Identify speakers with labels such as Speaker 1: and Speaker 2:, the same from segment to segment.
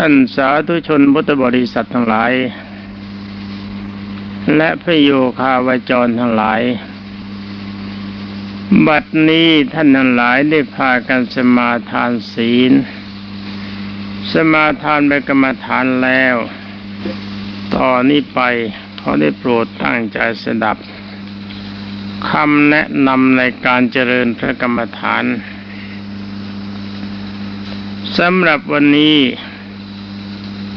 Speaker 1: ท่านสาธุชนพุทธบริษัททั้งหลาย และพระโยคาวจรทั้งหลาย บัดนี้ท่านทั้งหลายได้พากันสมาทานศีล สมาทานไปกรรมฐานแล้ว ต่อนนี้ไปเขาได้โปรดตั้งใจสดับคำแนะนำในการเจริญพระกรรมฐานสำหรับวันนี้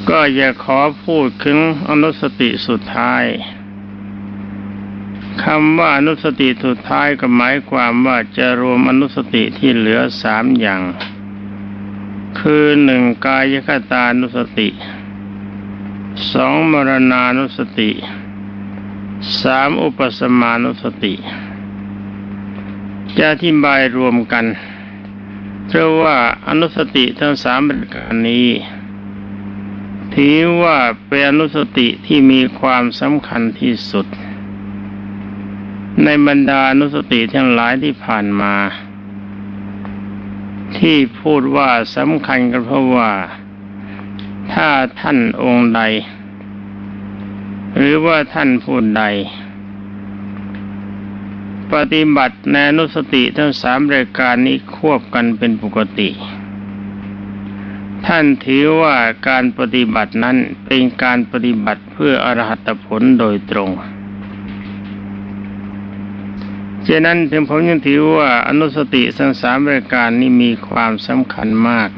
Speaker 1: ก็จะขอพูดถึงอนุสติสุดท้ายคำว่าอนุสติสุดท้ายก็หมายความว่าจะรวมอนุสติที่เหลือสามอย่าง คือหนึ่งกายคตานุสติสองมรณานุสติสามอุปสมานุสติ จะอธิบายรวมกัน เพราะว่าอนุสติทั้งสามประการนี้ ถือว่าเป็นอนุสติที่มีความสำคัญที่สุด ในบรรดาอนุสติทั้งหลายที่ผ่านมา ที่พูดว่าสำคัญกันเพราะว่า ถ้าท่านองค์ใด หรือว่าท่านผู้ใด ปฏิบัติในนุสติทั้งสามรายการนี้ควบกันเป็นปกติ ท่านถือว่าการปฏิบัตินั้นเป็นการปฏิบัติเพื่ออรหัตผลโดยตรงฉะนั้นถึงผมยังถือว่าอนุสติทั้งสามรายการนี้มีความสำคัญมาก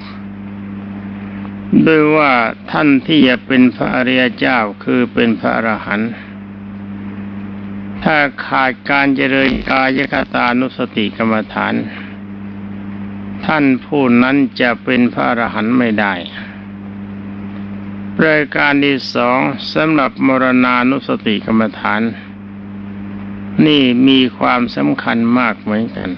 Speaker 1: โดยว่าท่านที่จะเป็นพระอริยเจ้าคือเป็นพระอรหันต์ถ้าขาดการเจริญกายคตานุสติกรรมฐาน ท่านผู้นั้นจะเป็นพระอรหันต์ไม่ได้ รายการที่สองสำหรับมรณานุสติกรรมฐาน นี่มีความสำคัญมากเหมือนกัน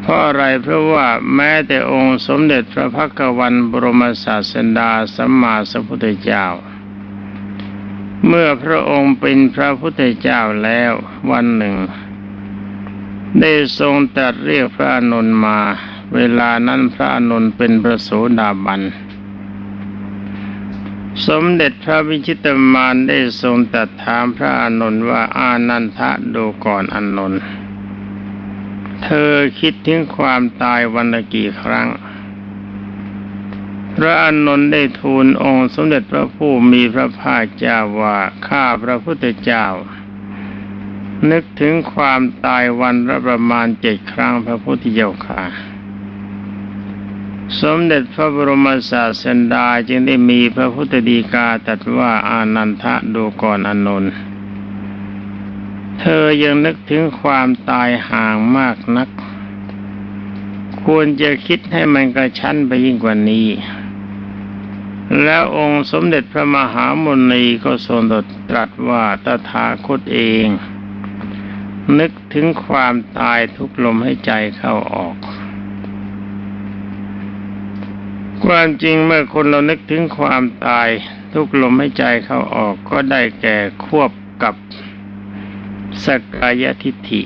Speaker 1: เพราะอะไรเพราะว่าแม้แต่องค์สมเด็จพระพักวันบรมศาสดาสัมมาสัมพุทธเจ้า เมื่อพระองค์เป็นพระพุทธเจ้าแล้ววันหนึ่ง ได้ทรงตรัสเรียกพระอนุนมา เวลานั้นพระอนุนเป็นพระโสดาบัน สมเด็จพระวิชิตมารได้ทรงตรัสถามพระอนุนว่าอานันทะดูก่อนอนุนเธอคิดถึงความตายวันละกี่ครั้ง พระอานนได้ทูลองค์สมเด็จพระผู้มีพระภาคเจ้าว่าข้าพระพุทธเจ้า นึกถึงความตายวันละประมาณเจ็ดครั้งพระพุทธเจ้าค่ะ สมเด็จพระบรมศาสดาจึงได้มีพระพุทธดีกาตรัสว่าอานันทะดูก่อนอนนท์เธอยังนึกถึงความตายห่างมากนัก ควรจะคิดให้มันกระชั้นไปยิ่งกว่านี้ แล้วองค์สมเด็จพระมหามุนีก็ทรงตรัสว่าตถาคตเอง นึกถึงความตายทุกลมให้ใจเข้าออก ความจริงเมื่อคนเรานึกถึงความตายทุกลมให้ใจเข้าออกก็ได้แก่ควบกับสกายทิฏฐิ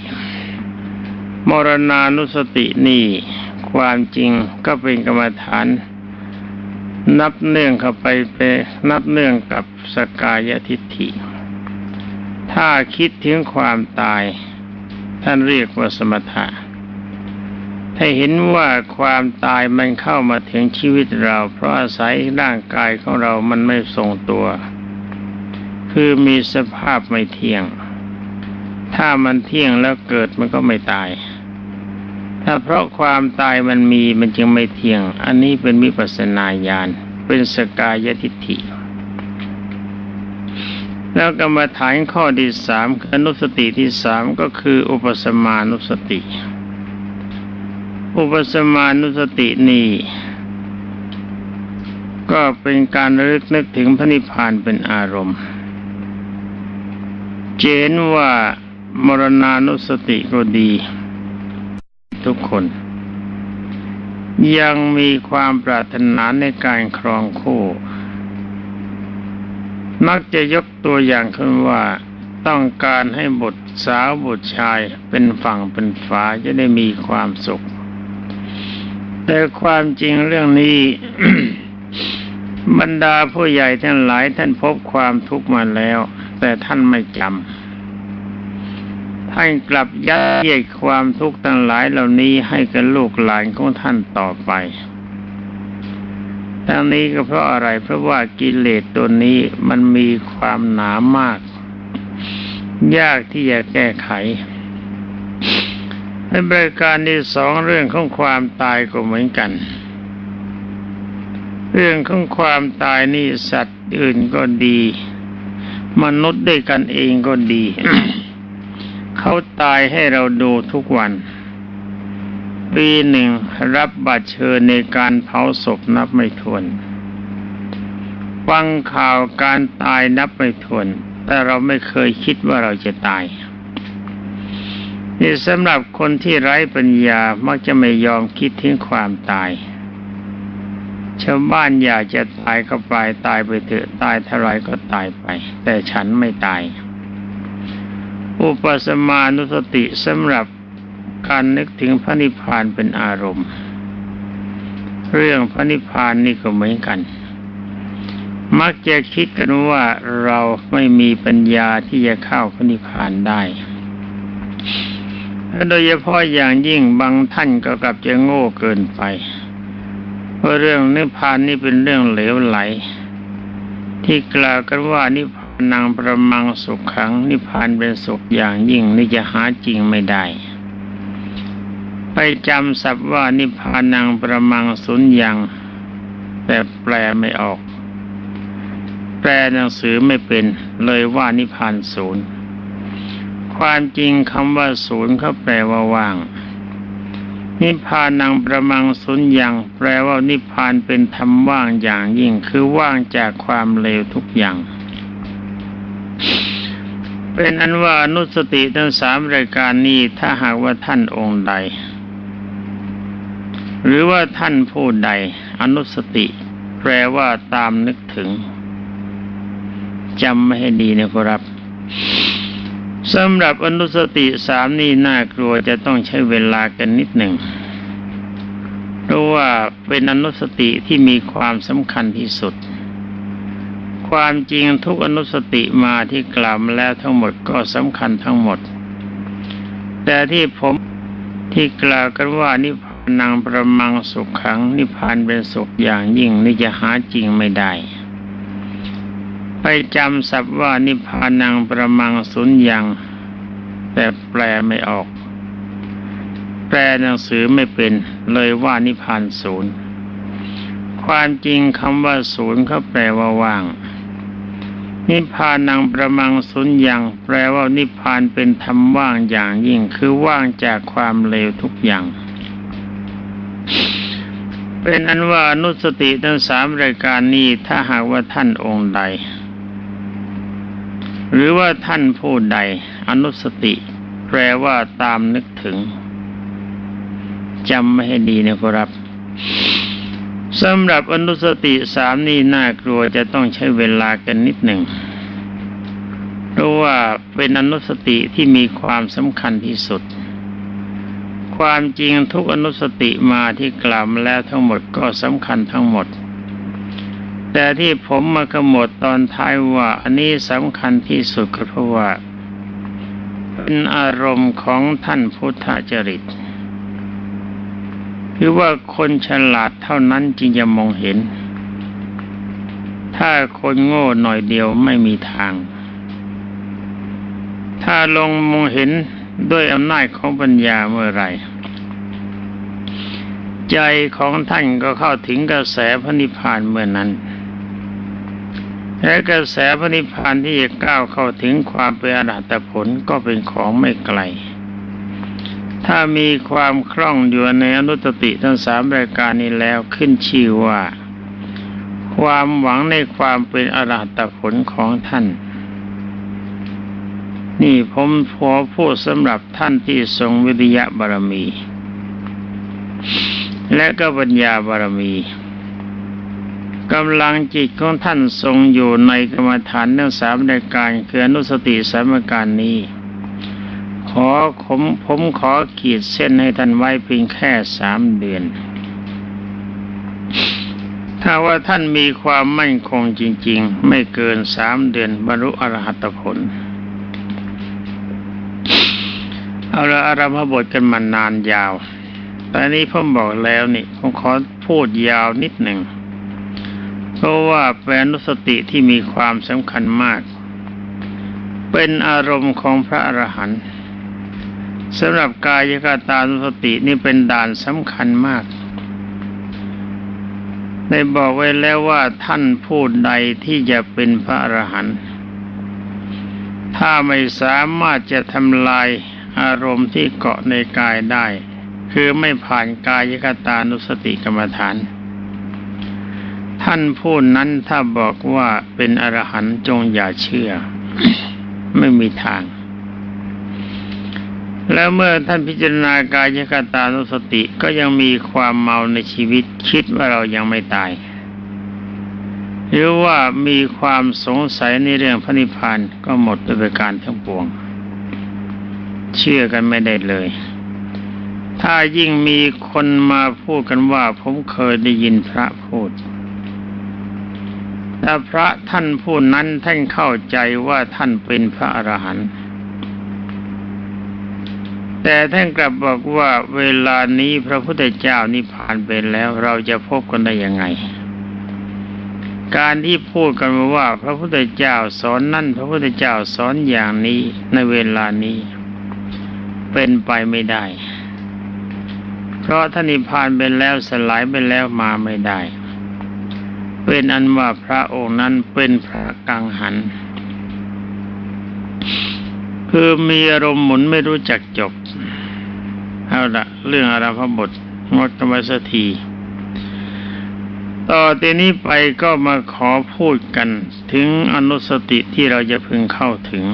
Speaker 1: มรณานุสตินี่ความจริงก็เป็นกรรมฐาน นับเนื่องเข้าไปไปนับเนื่องกับสกายทิฏฐิ ถ้าคิดถึงความตาย ท่านเรียกว่าสมถะ ถ้าเห็นว่าความตายมันเข้ามาถึงชีวิตเรา เพราะอาศัยร่างกายของเรามันไม่ทรงตัว คือมีสภาพไม่เที่ยง ถ้ามันเที่ยงแล้วเกิดมันก็ไม่ตาย ถ้าเพราะความตายมันมีมันจึงไม่เที่ยง อันนี้เป็นมิปัสนาญาณ เป็นสกายทิฏฐิ แล้วกรรมฐานข้อที่สามอนุสติที่สามก็คือ อุปสมานุสติ อุปสมานุสตินี่ก็เป็นการรึกนึกถึงพระนิพพานเป็นอารมณ์ เจนว่ามรณานุสติก็ดี ทุกคน ยังมีความปรารถนาในการครองคู่ มักจะยกตัวอย่างขึ้นว่าต้องการให้บุตรสาวบุตรชายเป็นฝั่งเป็นฝาจะได้มีความสุข แต่ความจริงเรื่องนี้ บรรดาผู้ใหญ่ทั้งหลายท่านพบความทุกข์มาแล้ว แต่ท่านไม่จำท่านกลับยัดเยียดความทุกข์ทั้งหลายเหล่านี้ให้กับลูกหลานของท่านต่อไป ทั้งนี้ก็เพราะอะไรเพราะว่ากิเลสตัวนี้มันมีความหนามาก ยากที่จะแก้ไขในบริการที่สองเรื่องของความตายก็เหมือนกัน เรื่องของความตายนี่สัตว์อื่นก็ดี มนุษย์ด้วยกันเองก็ดี เขาตายให้เราดูทุกวัน ปีหนึ่งรับบัตรเชิญในการเผาศพนับไม่ถ้วน ฟังข่าวการตายนับไม่ถ้วน แต่เราไม่เคยคิดว่าเราจะตายนี่สำหรับคนที่ไร้ปัญญามักจะไม่ยอมคิดถึงความตาย ชาวบ้านอยากจะตายก็ไปตายไปเถอะตายเท่าไรก็ตายไป แต่ฉันไม่ตาย อุปสมานุสติสำหรับ การนึกถึงพระนิพพานเป็นอารมณ์ เรื่องพระนิพพานนี่ก็เหมือนกัน มักจะคิดกันว่าเราไม่มีปัญญาที่จะเข้าพระนิพพานได้และโดยเฉพาะอย่างยิ่งบางท่านก็กลับจะโง่เกินไปเพราะเรื่องนิพพานนี่เป็นเรื่องเหลวไหล ที่กล่าวกันว่านิพพานังประมังสุขขังนิพพานเป็นสุขอย่างยิ่งนี่จะหาจริงไม่ได้ ไปจำศัพท์ว่านิพพานังประมังสุญญัง แต่แปลไม่ออก แปลหนังสือไม่เป็นเลยว่านิพพานศูนย์ ความจริงคำว่าศูนย์เขาแปลว่าว่าง นิพพานังประมังสุญญัง แปลว่านิพพานเป็นธรรมว่างอย่างยิ่งคือว่างจากความเลวทุกอย่างเป็นอันว่านุสติทั้งสามรายการนี้ถ้าหากว่าท่านองค์ใด หรือว่าท่านผู้ใดอนุสติ แปลว่าตามนึกถึงจำไม่ให้ดีนะครับสำหรับอนุสติสามนี่น่ากลัวจะต้องใช้เวลากันนิดหนึ่งเพราะว่าเป็นอนุสติที่มีความสำคัญที่สุด ความจริงทุกอนุสติมาที่กล่าวมาแล้วทั้งหมดก็สำคัญทั้งหมด แต่ที่ผมที่กล่าวกันว่านิพพ นังประมังสุขขังนิพพานเป็นสุขอย่างยิ่งนี่จะหาจริงไม่ได้ ไปจำศัพท์ว่านิพพานังประมังสุญญังแต่แปลไม่ออก แปลหนังสือไม่เป็นเลยว่านิพพานศูนย์ ความจริงคำว่าศูนย์เขาแปลว่าว่าง นิพพานังประมังสุญญังแปลว่านิพพานเป็นธรรมว่างอย่างยิ่งคือว่างจากความเลวทุกอย่าง เป็นอันว่านุสติทั้งสามรายการนี้ถ้าหากว่าท่านองค์ใด หรือว่าท่านผู้ใด อนุสติ แปลว่าตามนึกถึงจำไม่ให้ดีนะครับสำหรับอนุสติสามนี่น่ากลัวจะต้องใช้เวลากันนิดหนึ่งเพราะว่าเป็นอนุสติที่มีความสำคัญที่สุด ความจริงทุกอนุสติมาที่กล่าวมาแล้วทั้งหมดก็สำคัญทั้งหมด แต่ที่ผมมาขมวดตอนท้ายว่าอันนี้สำคัญที่สุดก็เพราะว่า เป็นอารมณ์ของท่านพุทธจริตคือว่าคนฉลาดเท่านั้นจึงจะมองเห็น ถ้าคนโง่หน่อยเดียวไม่มีทาง ถ้าลงมองเห็นด้วยอำนาจของปัญญาเมื่อไร ใจของท่านก็เข้าถึงกระแสพระนิพพานเมื่อนั้นและกระแสพระนิพพานที่จะก้าวเข้าถึงความเป็นอรหัตผลก็เป็นของไม่ไกล ถ้ามีความคล่องอยู่ในอนุตติทั้งสามรายการนี้แล้วขึ้นชื่อว่า ความหวังในความเป็นอรหัตผลของท่าน นี่ผมพอพูดสำหรับท่านที่ทรงวิริยะบารมี และก็ปัญญาบารมีกำลังจิตของท่านทรงอยู่ในกรรมฐานทั้งสามรายการคืออนุสติสามการนี้ ขอผมผมขอขีดเส้นให้ท่านไว้เพียงแค่สามเดือน ถ้าว่าท่านมีความมั่นคงจริง ๆ ไม่เกินสามเดือนบรรลุอรหัตผล เอาละอารัมพบทกันมานานยาว แต่นี้ผมบอกแล้วนี่ผมขอพูดยาวนิดหนึ่ง เพราะว่าเป็นอนุสติที่มีความสำคัญมาก เป็นอารมณ์ของพระอรหันต์สำหรับกายกตานุสตินี่เป็นด่านสำคัญมากได้บอกไว้แล้วว่าท่านผู้ใดที่จะเป็นพระอรหันต์ถ้าไม่สามารถจะทำลายอารมณ์ที่เกาะในกายได้ คือไม่ผ่านกายกตานุสติกรรมฐาน ท่านผู้นั้นถ้าบอกว่าเป็นอรหันต์จงอย่าเชื่อ ไม่มีทาง แล้วเมื่อท่านพิจารณากายกตานุสติก็ยังมีความเมาในชีวิตคิดว่าเรายังไม่ตาย หรือว่ามีความสงสัยในเรื่องพระนิพพานก็หมดไปประการทั้งปวง เชื่อกันไม่ได้เลย ถ้ายิ่งมีคนมาพูดกันว่าผมเคยได้ยินพระพูดแต่พระท่านผู้นั้นท่านเข้าใจว่าท่านเป็นพระอรหันต์แต่ท่านกลับบอกว่าเวลานี้พระพุทธเจ้านิพพานไปแล้วเราจะพบกันได้ยังไง การที่พูดกันมาว่า พระพุทธเจ้าสอนนั่น พระพุทธเจ้าสอนอย่างนี้ในเวลานี้ เป็นไปไม่ได้ เพราะท่านิพานไปแล้วสลายไปแล้วมาไม่ได้ เป็นอันว่าพระองค์นั้นเป็นพระกังหัน คือมีอารมณ์หมุนไม่รู้จักจบ เอาละเรื่องอาราพบทงดกันไว้สักทีต่อตีนี้ไปก็มาขอพูดกันถึงอนุสติที่เราจะพึงเข้าถึง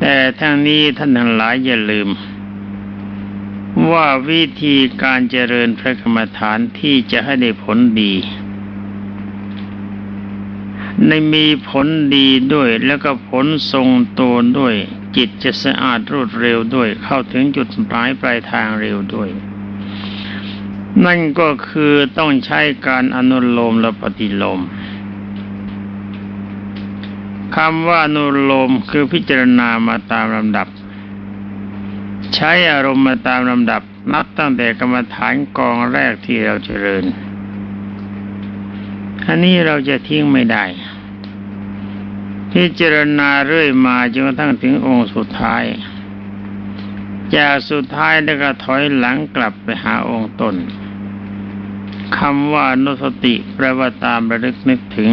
Speaker 1: แต่ทั้งนี้ท่านทั้งหลายอย่าลืม ว่าวิธีการเจริญพระกรรมฐานที่จะให้ได้ผลดี ในมีผลดีด้วยแล้วก็ผลทรงตัวด้วย จิตจะสะอาดรวดเร็วด้วย เข้าถึงจุดหมายปลายทางเร็วด้วย นั่นก็คือต้องใช้การอนุโลมและปฏิโลมคำว่าอนุโลมคือพิจารณามาตามลำดับ ใช้อารมณ์มาตามลำดับนับตั้งแต่กรรมฐานกองแรกที่เราเจริญอันนี้เราจะทิ้งไม่ได้ พิจารณาเรื่อยมาจนกระทั่งถึงองค์สุดท้าย จากสุดท้ายแล้วก็ถอยหลังกลับไปหาองค์ตนคำว่านุสติแปลว่าตามระลึกนึกถึง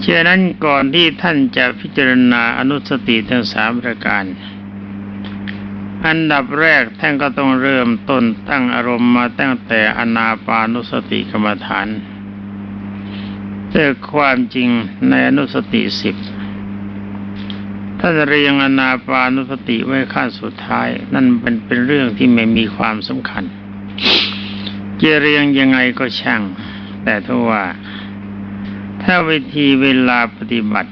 Speaker 1: เช่นนั้นก่อนที่ท่านจะพิจารณาอนุสติทั้งสามประการ อันดับแรกท่านก็ต้องเริ่มต้นตั้งอารมณ์มาตั้งแต่อนาปานุสติกรรมฐานแต่ความจริงในอนุสติสิบท่านเรียงอนาปานุสติไว้ขั้นสุดท้าย นั่นเป็นเป็นเรื่องที่ไม่มีความสำคัญจะเรียงยังไงก็ช่าง แต่ถ้าว่า ถ้าวิธีเวลาปฏิบัติ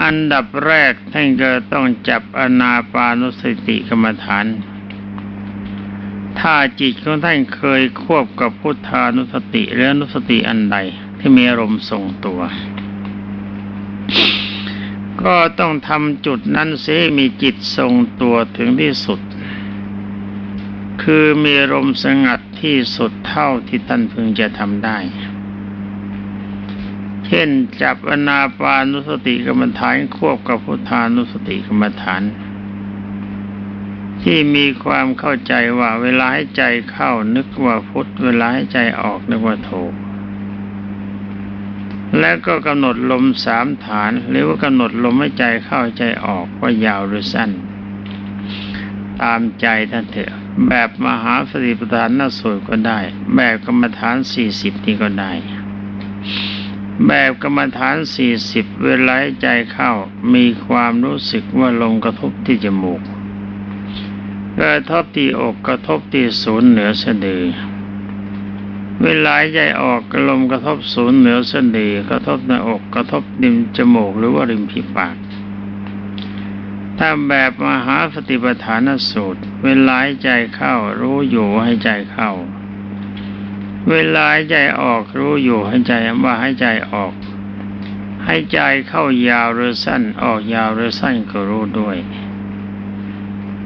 Speaker 1: อันดับแรกท่านก็ต้องจับอนาปานุสติกรรมฐาน ถ้าจิตของท่านเคยควบกับพุทธานุสติหรือนุสติอันใดที่มีอารมณ์ทรงตัว ก็ต้องทำจุดนั้นเสียมีจิตทรงตัวถึงที่สุด คือมีอารมณ์สงัดที่สุดเท่าที่ท่านพึงจะทำได้ ช่นจับอนาปานุสติกรรมฐานควบกับพุทธานุสติกรรมฐาน ที่มีความเข้าใจว่าเวลาให้ใจเข้านึกว่าพุทธเวลาให้ใจออกนึกว่าโทและก็กำหนดลมสามฐาน หรือว่ากำหนดลมให้ใจเข้าใจออกว่ายาวหรือสั้น ตามใจท่านเถอะ แบบมหาสติปัฏฐานน่าสวยก็ได้ แบบกรรมฐานสี่สิบนี่ก็ได้ แบบกรรมฐานสี่สิบเวลาใใจเข้ามีความรู้สึกว่าลมกระทบที่จมูกกระทบที่อกกระทบที่ศูนย์เหนือสะดือ เวลาใจออกลมกระทบศูนย์เหนือสะดือกระทบหน้าอกกระทบริมจมูกหรือว่าริมฝีปากถ้าแบบมหาสติปัฏฐานสูตร เวลาใใจเข้ารู้อยู่ให้ใจเข้า เวลาให้ใจออกรู้อยู่ให้ใจว่าให้ใจออก ให้ใจเข้ายาวหรือสั้นออกยาวหรือสั้นก็รู้ด้วย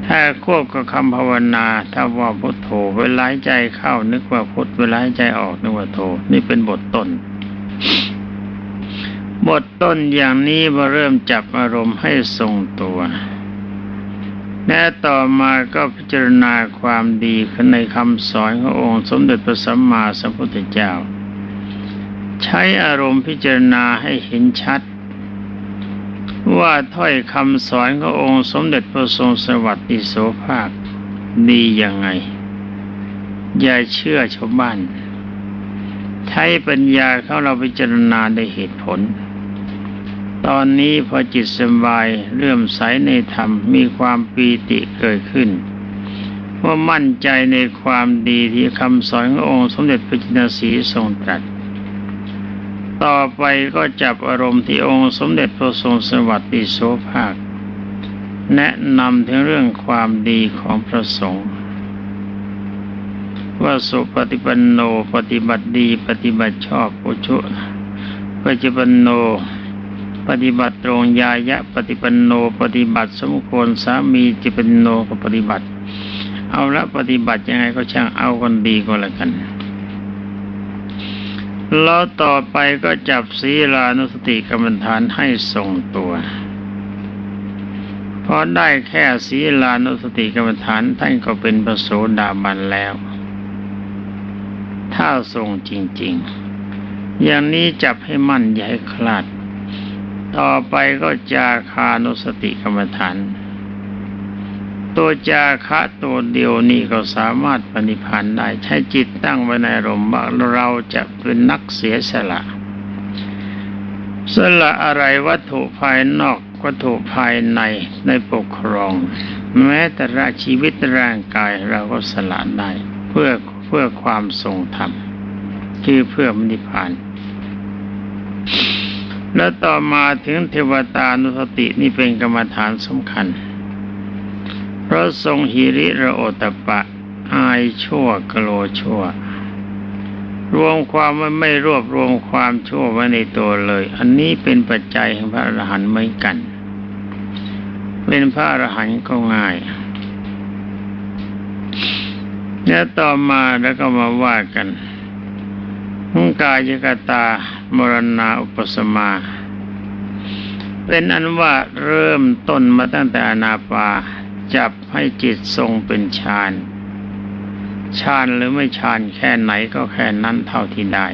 Speaker 1: ถ้าควบกับคำภาวนาถ้าว่าพุทโธเวลาให้ใจเข้านึกว่าพุทเวลาใจออกนึกว่าโธนี่เป็นบทต้น บทต้นอย่างนี้มาเริ่มจับอารมณ์ให้ทรงตัว และต่อมาก็พิจารณาความดีในคำสอนขององค์สมเด็จพระสัมมาสัมพุทธเจ้า ใช้อารมณ์พิจารณาให้เห็นชัด ว่าถ้อยคำสอนขององค์สมเด็จพระทรงสวัสดิโสภาคดียังไง อย่าเชื่อชาวบ้าน ใช้ปัญญาเข้าเราพิจารณาได้เหตุผล ตอนนี้พอจิตสบายเรื่มใสในธรรมมีความปีติเกิดขึ้นว่ามั่นใจในความดีที่คำสอนขององค์สมเด็จพระจินสีทรงตรัส ต่อไปก็จับอารมณ์ที่องค์สมเด็จพระทรงสวัสดิโสภาค แนะนำถึงเรื่องความดีของพระสงฆ์ว่าสุปฏิปันโนปฏิบัติดีปฏิบัติชอบอุชุปฏิปันโน ปฏิบัติตรงยายะปฏิปันโนปฏิบัติสมควรสามีจิปันโนก็ปฏิบัติ เอาละปฏิบัติยังไงก็ช่างเอาคนดีก็แล้วกันแล้วต่อไปก็จับศีลานุสติกรรมฐานให้ทรงตัวพอได้แค่ศีลานุสติกรรมฐานท่านก็เป็นพระโสดาบันแล้ว ถ้าทรงจริง ๆ อย่างนี้จับให้มั่นอย่าให้คลาด ต่อไปก็จาคานุสติกรรมฐาน ตัวจาคะตัวเดียวนี่ก็สามารถปณิพันธ์ได้ใช้จิตตั้งไว้ในอารมว่าเราจะเป็นนักเสียสละ สละอะไรวัตถุภายนอกวัตถุภายในในปกครอง แม้แต่ราชีวิตร่างกายเราก็สละได้เพื่อเพื่อความทรงธรรม คือเพื่อมนิพพาน แล้วต่อมาถึงเทวตานุสตินี่เป็นกรรมฐานสำคัญ เพราะทรงหิริระโอตปะ อายชั่วกโลชั่ว รวมความว่าไม่รวบรวมความชั่วไว้ในตัวเลย อันนี้เป็นปัจจัยของพระอรหันต์เหมือนกัน เป็นพระอรหันต์ก็ง่ายแล้วต่อมาแล้วก็มาว่ากัน หุงกายกตามรณาอุปสมา เป็นอันว่าเริ่มต้นมาตั้งแต่อนาปาจับให้จิตทรงเป็นฌานฌานหรือไม่ฌานแค่ไหนก็แค่นั้นเท่าที่ได้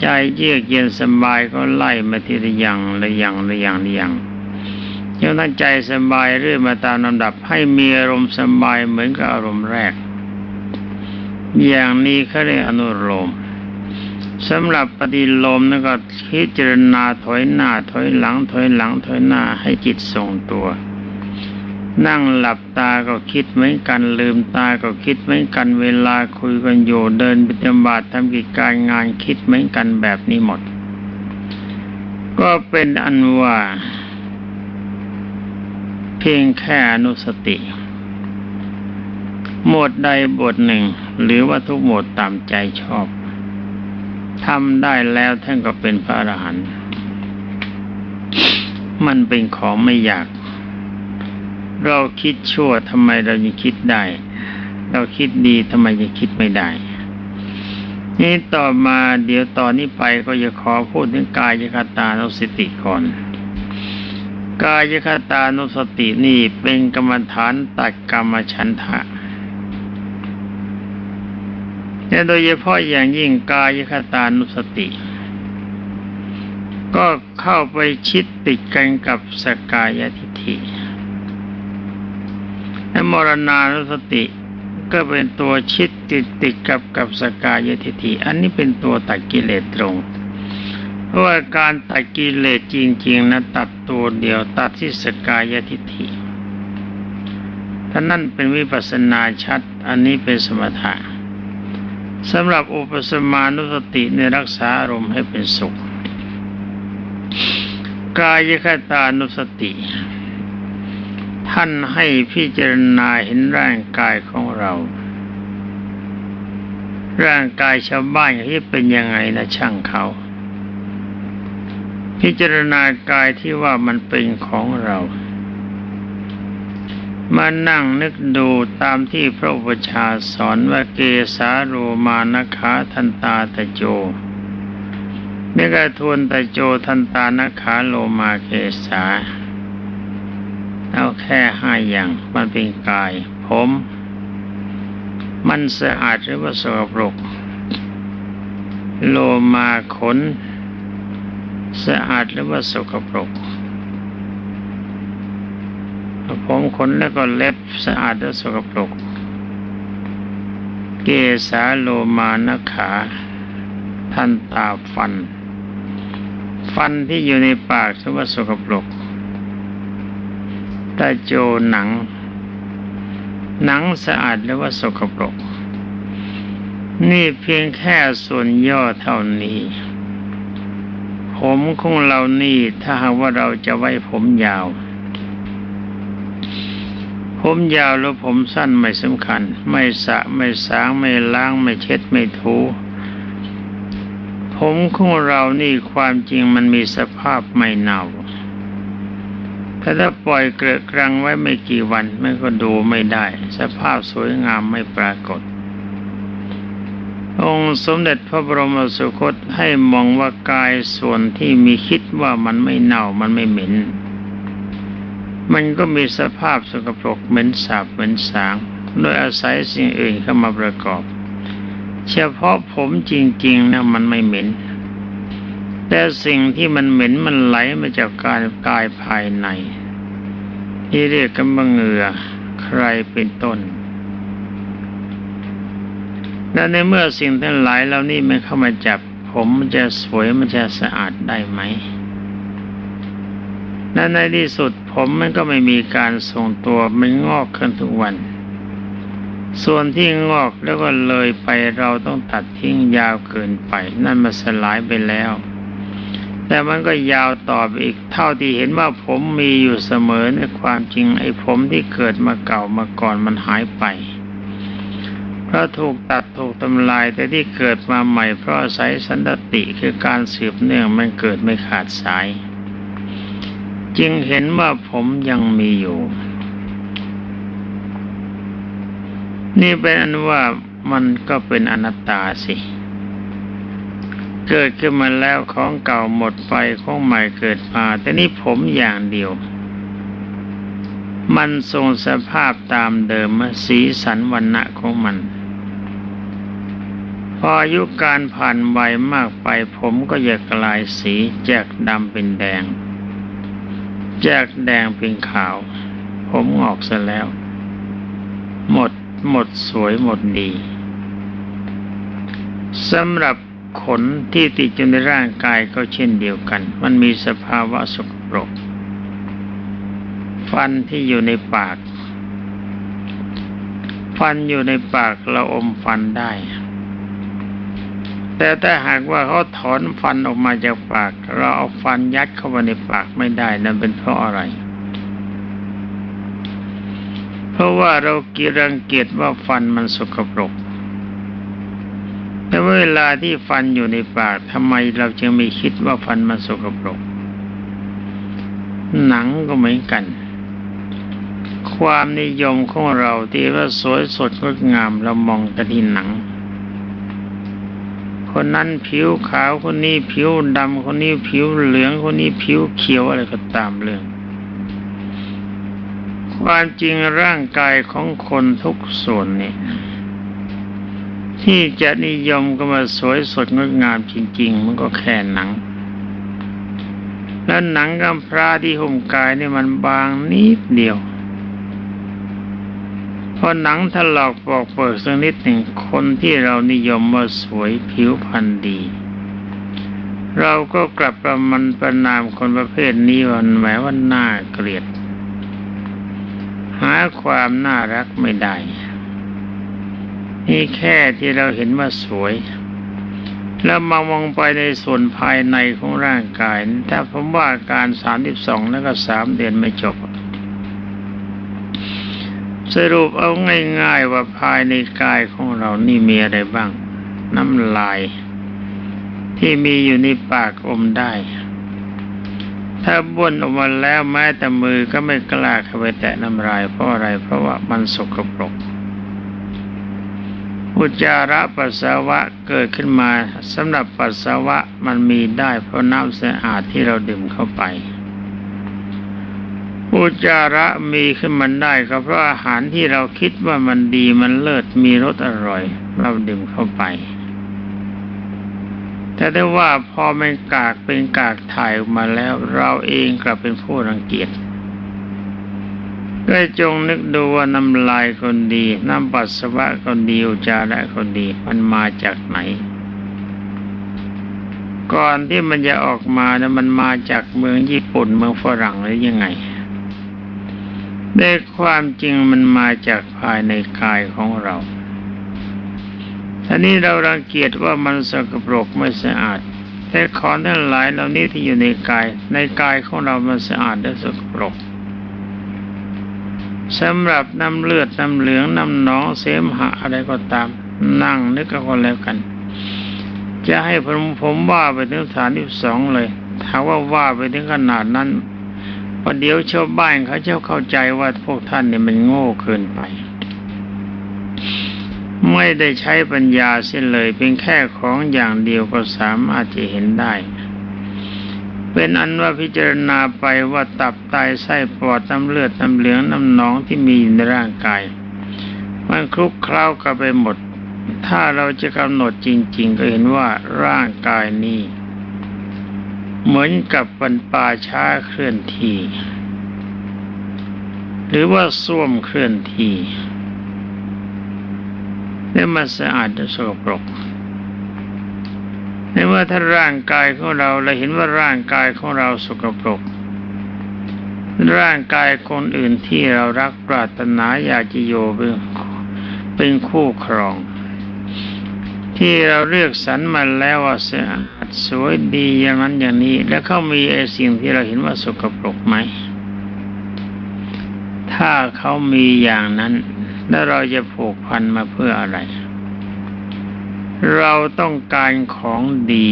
Speaker 1: ใจเยือกเย็นสบายก็ไล่มาทีละอย่างละอย่างละอย่างละอย่างจนตั้งใจสบายเรื่อยมาตามลำดับให้มีอารมณ์สบายเหมือนกับอารมณ์แรก อย่างนี้เขาเรียกอนุโลม สำหรับปฏิโลมนั่นก็พิจารณาถอยหน้าถอยหลังถอยหลังถอยหน้าให้จิตทรงตัว นั่งหลับตาก็คิดเหมือนกันลืมตาก็คิดเหมือนกันเวลาคุยกันอยู่เดินปฏิบัติทำกิจการงานคิดเหมือนกันแบบนี้หมด ก็เป็นอันว่า เพียงแค่อนุสติ หมวดใดบทหนึ่ง หรือว่าทุกหมวดตามใจชอบ ทำได้แล้วท่านก็เป็นพระอรหันต์มันเป็นของไม่อยาก เราคิดชั่วทำไมเรายังคิดได้ เราคิดดีทำไมยังคิดไม่ได้ นี่ต่อมาเดี๋ยวตอนนี้ไปก็จะขอพูดถึงกายคตานุสติก่อน กายคตานุสตินี่เป็นกรรมฐานตัดกรรมฉันทะ และโดยเฉพาะอย่างยิ่งกายคตานุสติ ก็เข้าไปชิดติดกันกับสกายทิฏฐิและมรณานุสติก็เป็นตัวชิดติดติดกับกับสกายทิฏฐิอันนี้เป็นตัวตัดกิเลสตรง เพราะว่าการตัดกิเลสจริง ๆนะตัดตัวเดียวตัดที่สกายทิฏฐิท่านั่นเป็นวิปัสสนาชัด อันนี้เป็นสมถะ สำหรับอุปสมานุสติในรักษาอารมณ์ให้เป็นสุข กายคตานุสติ ท่านให้พิจารณาเห็นร่างกายของเรา ร่างกายชาวบ้านที่เป็นยังไงนะช่างเขา พิจารณากายที่ว่ามันเป็นของเรา มานั่งนึกดูตามที่พระอุปชาสอนว่าเกสาโรมานขาทันตาตะโจเมกทวนตะโจทันตานขาโลมาเกสาเอาแค่ห้าอย่างมันเป็นกาย ผม มันสะอาดหรือว่าสกปรก โลมาขน สะอาดหรือว่าสกปรก ผมขนแล้วก็เล็บสะอาดหรือสกปรก เกสาโลมานขาทันตาฟัน ฟันที่อยู่ในปากหรือว่าสกปรกตาโจหนัง หนังสะอาดหรือว่าสกปรก นี่เพียงแค่ส่วนย่อเท่านี้ ผมของเรานี่ถ้าหากว่าเราจะไว้ผมยาว ผมยาวแล้วผมสั้นไม่สำคัญ ไม่สะไม่สางไม่ล้างไม่เช็ดไม่ถู ผมของเรานี่ความจริงมันมีสภาพไม่เน่าแต่ถ้าปล่อยเกลือกรังไว้ไม่กี่วันมันก็ดูไม่ได้ สภาพสวยงามไม่ปรากฏ องค์สมเด็จพระบรมสุคตให้มองว่ากายส่วนที่มีคิดว่ามันไม่เน่ามันไม่เหม็น มันก็มีสภาพสกปรกเหม็นสาบเหม็นสาง โดยอาศัยสิ่งอื่นเข้ามาประกอบ เฉพาะผมจริงๆนะมันไม่เหม็น แต่สิ่งที่มันเหม็นมันไหลมาจากการกายภายในที่เรียกกันว่าเหงื่อใครเป็นต้นและในเมื่อสิ่งทั้งหลายเหล่านี้มันเข้ามาจับ ผมมันจะสวยมันจะสะอาดได้ไหม และในที่สุดผมมันก็ไม่มีการทรงตัวมันงอกขึ้นทุกวัน ส่วนที่งอกแล้วก็เลยไปเราต้องตัดทิ้งยาวเกินไป นั่นมันสลายไปแล้ว แต่มันก็ยาวต่อไปอีกเท่าที่เห็นว่าผมมีอยู่เสมอในความจริงไอ้ผมที่เกิดมาเก่ามาก่อนมันหายไปเพราะถูกตัดถูกทำลายแต่ที่เกิดมาใหม่เพราะอาศัยสันตติคือการสืบเนื่องมันเกิดไม่ขาดสาย จึงเห็นว่าผมยังมีอยู่ นี่เป็นอันว่ามันก็เป็นอนัตตาสิ เกิดขึ้นมาแล้วของเก่าหมดไปของใหม่เกิดมา แต่นี่ผมอย่างเดียว มันทรงสภาพตามเดิมสีสันวันณะของมัน พออายุการผ่านวัยมากไปผมก็จะกลายสีจากดำเป็นแดง จากแดงเป็นขาว ผมงอกซะแล้ว หมดหมดสวยหมดดีสำหรับขนที่ติดอยู่ในร่างกายก็เช่นเดียวกัน มันมีสภาวะสกปรก ฟันที่อยู่ในปาก ฟันอยู่ในปากเราอมฟันได้ แต่ถ้าหากว่าเขาถอนฟันออกมาจากปาก เราเอาฟันยัดเข้าไปในปากไม่ได้นั่นเป็นเพราะอะไร เพราะว่าเรากีรังเกียจว่าฟันมันสกปรกแต่เวลาที่ฟันอยู่ในปากทำไมเราจึงไม่คิดว่าฟันมันสกปรก หนังก็เหมือนกัน ความนิยมของเราที่ว่าสวยสดงดงามเรามองแต่ที่หนัง คนนั้นผิวขาวคนนี้ผิวดำคนนี้ผิวเหลืองคนนี้ผิวเขียวอะไรก็ตามเรื่อง ความจริงร่างกายของคนทุกส่วนนี่ที่จะนิยมก็มาสวยสดงดงามจริง ๆ มันก็แค่หนัง แล้วหนังกำพร้าที่ห่มกายนี่มันบางนิดเดียว พอหนังถลอกปอกเปิดสักนิดหนึ่งคนที่เรานิยมว่าสวยผิวพรรณดี เราก็กลับประมันประนามคนประเภทนี้วันแหมว่าน่าเกลียด หาความน่ารักไม่ได้ นี่แค่ที่เราเห็นว่าสวย แล้วมามองไปในส่วนภายในของร่างกาย ถ้าผมว่าการสามสิบสองแล้วก็สามเดือนไม่จบ สรุปเอาง่ายๆว่าภายในกายของเรานี่มีอะไรบ้าง น้ำลาย ที่มีอยู่ในปากอมได้ ถ้าบ้วนออกมาแล้วแม้แต่มือก็ไม่กล้าเข้าไปแตะน้ำลายเพราะอะไร เพราะว่ามันสกปรกอุจจาระปัสสาวะเกิดขึ้นมาสำหรับปัสสาวะมันมีได้เพราะน้ำสะอาดที่เราดื่มเข้าไป จจาระมีขึ้นมันได้ก็เพราะอาหารที่เราคิดว่ามันดีมันเลิศมีรสอร่อย เราดื่มเข้าไป แต่ได้ว่าพอมันกากเป็นกากถ่ายออกมาแล้ว เราเองกลับเป็นผู้รังเกียจก็จงนึกดูว่าน้ำลายคนดี น้ำปัสสาวะคนดีอุจจาระคนดี มันมาจากไหน ก่อนที่มันจะออกมานะมันมาจากเมืองญี่ปุ่นเมืองฝรั่งหรือยังไง ในความจริงมันมาจากภายในกายของเราท่านี้เรารังเกียจว่ามันสกปรกไม่สะอาด แต่ของทั้งหลายเหล่านี้ที่อยู่ในกาย ในกายของเรามันสะอาดและสกปรกสำหรับน้ำเลือดน้ำเหลืองน้ำหนองเสมหะอะไรก็ตาม นั่งนึกกันคนแล้วกัน จะให้ผมผมว่าไปถึงฐานที่สองเลยถ้าว่าว่าไปถึงขนาดนั้น ประเดี๋ยวชาวบ้านเขาจะเข้าใจว่าพวกท่านเนี่ยมันโง่เกินไป ไม่ได้ใช้ปัญญาเสียเลยเพียงแค่ของอย่างเดียวก็สามารถจะเห็นได้ เป็นอันว่าพิจารณาไปว่าตับไตไส้ปอดน้ำเลือดน้ำเหลืองน้ำหนองที่มีในร่างกาย มันคลุกเคล้ากันไปหมด ถ้าเราจะกำหนดจริง ๆ ก็เห็นว่าร่างกายนี้ เหมือนกับปันป่าช้าเคลื่อนที่ หรือว่าส้วมเคลื่อนที่และมันสะอาดและสกปรกในเมื่อถ้าร่างกายของเราเราเห็นว่าร่างกายของเราสกปรก ร่างกายคนอื่นที่เรารักปรารถนาอยากจะโยเป็นเป็นคู่ครอง ที่เราเลือกสรรมาแล้วว่าสะอา ดสวยดีอย่างนั้นอย่างนี้ แล้วเขามีไอ้สิ่งที่เราเห็นว่าสกปรกไหม ถ้าเขามีอย่างนั้น แล้วเราจะผูกพันมาเพื่ออะไร เราต้องการของดี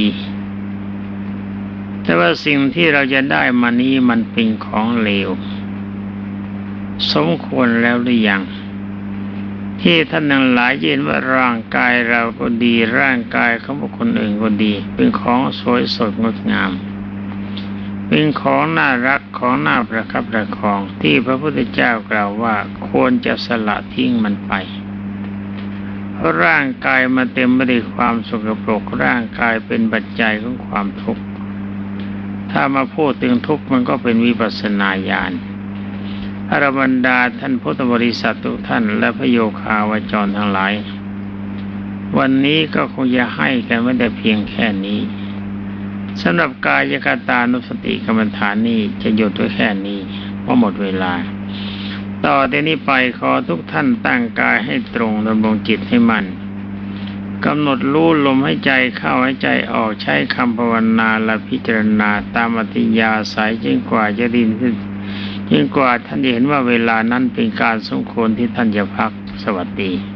Speaker 1: แต่ว่าสิ่งที่เราจะได้มานี้มันเป็นของเลว สมควรแล้วหรือยัง ที่ท่านทั้งหลายเห็นว่าร่างกายเราก็ดี ร่างกายของบุคคลอื่นก็ดี เป็นของสวยสดงดงาม เป็นของน่ารักของน่าประคับประคอง ที่พระพุทธเจ้ากล่าวว่าควรจะสละทิ้งมันไปเพราะร่างกายมาเต็มไปด้วยความสกปรกร่างกายเป็นปัจจัยของความทุกข์ถ้ามาพูดถึงทุกข์มันก็เป็นวิปัสสนาญาณ อรบรรดาท่านพุทธบริษัททุกท่านและพระโยคาวาจรทั้งหลาย วันนี้ก็คงจะให้กันไม่แต่เพียงแค่นี้สำหรับกายกตานุสติกรรมฐานนี้จะหยุดไว้แค่นี้เพราะหมดเวลา ต่อแต่นี้ไปขอทุกท่านตั้งกายให้ตรงดำรงจิตให้มัน่นกำหนดรู้ลมให้ใจเข้าให้ใจออกใช้คำภาวนาและพิจารณาตามอธิยาสายยิ่งกว่าจะดินขึ้น ยิ่งกว่าท่านจะเห็นว่าเวลานั้นเป็นการสมควรที่ท่านจะพักสวัสดี